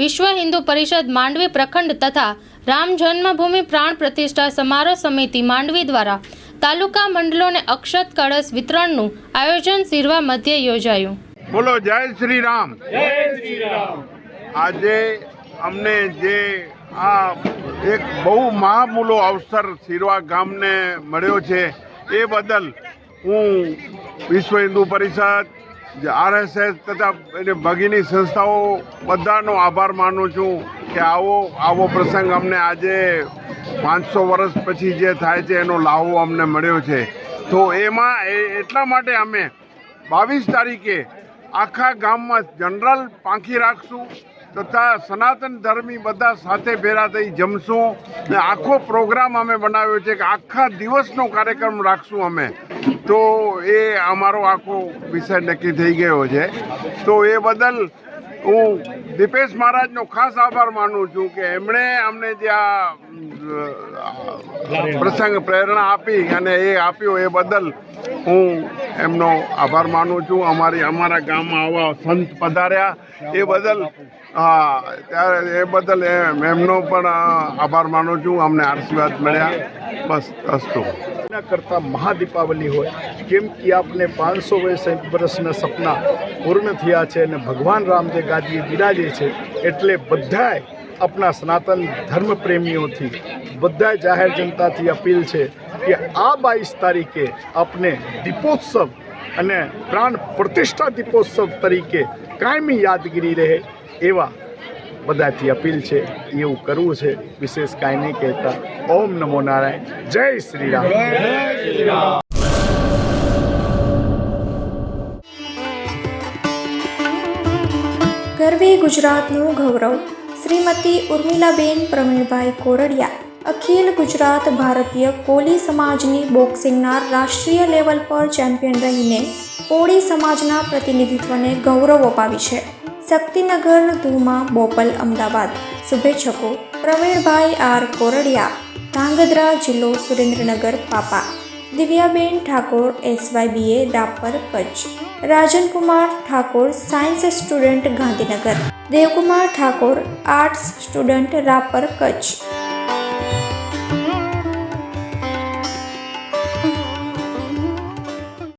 વિશ્વ હિન્દુ પરિષદ માંડવી પ્રખંડ તથા રામ જન્મભૂમિ પ્રાણ પ્રતિષ્ઠા સમારોહ સમિતિ માંડવી દ્વારા તાલુકા મંડળોને અક્ષત કળશ વિતરણનું આયોજન સિરવા મધ્યે યોજાયું. બોલો જય શ્રી રામ. આજે અમને જે આ એક બહુ મહામૂલો અવસર સિરવા ગામને મળ્યો છે એ બદલ હું વિશ્વ હિન્દુ પરિષદ આરએસએસ તથા એની ભગીની સંસ્થાઓ બધાનો આભાર માનું છું કે આવો આવો પ્રસંગ અમને આજે પાંચસો વર્ષ પછી જે થાય છે, એનો લાહો અમને મળ્યો છે. તો એમાં એટલા માટે અમે બાવીસ તારીખે આખા ગામમાં જનરલ પાંખી રાખશું તથા સનાતન ધર્મી બધા સાથે ભેરા થઈ જમશું ને આખો પ્રોગ્રામ અમે બનાવ્યો છે કે આખા દિવસનો કાર્યક્રમ રાખશું અમે. તો એ અમારો આખો વિષય નક્કી થઈ ગયો છે. તો એ બદલ હું દીપેશ મહારાજનો ખાસ આભાર માનું છું કે એમણે અમને જે આ પ્રસંગ પ્રેરણા આપી અને એ આપ્યો એ બદલ હું એમનો આભાર માનું છું. અમારી, અમારા ગામમાં આવા સંત પધાર્યા. એ બદલ હા ત્યારે એ બદલ એમ- એમનો પણ આભાર માનું છું. અમને આશીર્વાદ મળ્યા. બસ, અસ્તુ. ના કરતા મહાદીપાવલી હોય. કેમ કે આપને પાંચસો વર્ષના સપના પૂર્ણ થયા છે અને ભગવાન રામ જે ગાદીએ બિરાજે છે એટલે બધાય આપણા સનાતન ધર્મ પ્રેમીઓથી બધા જાહેર જનતાથી અપીલ છે કે આ બાવીસ તારીખે આપને દીપોત્સવ અને પ્રાણ પ્રતિષ્ઠા દીપોત્સવ તરીકે કાયમી યાદગીરી રહે એવા બધાથી અપીલ છે એવું કરવું છે વિશેષ કાંઈ નહીં કહેતા. ઓમ નમો નારાયણ. જય શ્રી રામ. ગરવી ગુજરાતનું ગૌરવ. શ્રીમતી ઉર્મિલાબેન પ્રવીણભાઈ કોરડિયા અખિલ ગુજરાત ભારતીય કોલી સમાજની બોક્સિંગના રાષ્ટ્રીય લેવલ પર ચેમ્પિયન રહીને કોળી સમાજના પ્રતિનિધિત્વને ગૌરવ અપાવી છે. શક્તિનગર ધુમા બોપલ અમદાવાદ. શુભેચ્છકો, પ્રવીણભાઈ આર કોરડિયા, ધાંગધ્રા જિલ્લો સુરેન્દ્રનગર પાપા. Divyaben Thakor, SYBA Rapar Kutch. Rajankumar Thakor, science student Gandhinagar. Devkumar Thakor, arts student Rapar Kutch.